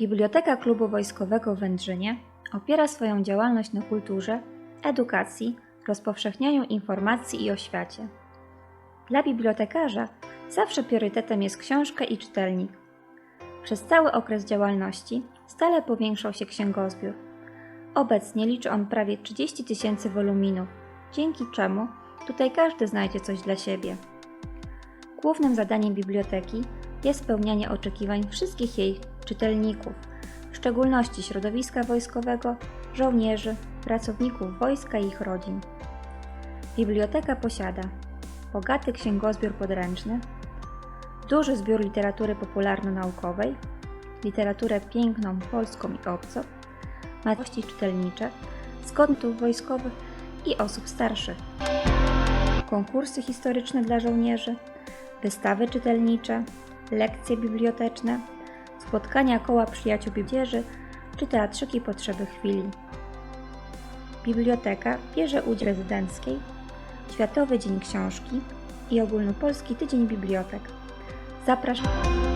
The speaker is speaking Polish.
Biblioteka Klubu Wojskowego w Wędrzynie opiera swoją działalność na kulturze, edukacji, rozpowszechnianiu informacji i oświacie. Dla bibliotekarza zawsze priorytetem jest książka i czytelnik. Przez cały okres działalności stale powiększał się księgozbiór. Obecnie liczy on prawie 30 tysięcy woluminów, dzięki czemu tutaj każdy znajdzie coś dla siebie. Głównym zadaniem biblioteki jest spełnianie oczekiwań wszystkich jej czytelników, w szczególności środowiska wojskowego, żołnierzy, pracowników wojska i ich rodzin. Biblioteka posiada bogaty księgozbiór podręczny, duży zbiór literatury popularno-naukowej, literaturę piękną, polską i obcą, możliwości czytelnicze, skądów wojskowych i osób starszych, konkursy historyczne dla żołnierzy, wystawy czytelnicze, lekcje biblioteczne, spotkania koła przyjaciół biblioterzy czy teatrzyki potrzeby chwili. Biblioteka bierze udział w rezydenckiej, Światowy Dzień Książki i Ogólnopolski Tydzień Bibliotek. Zapraszam.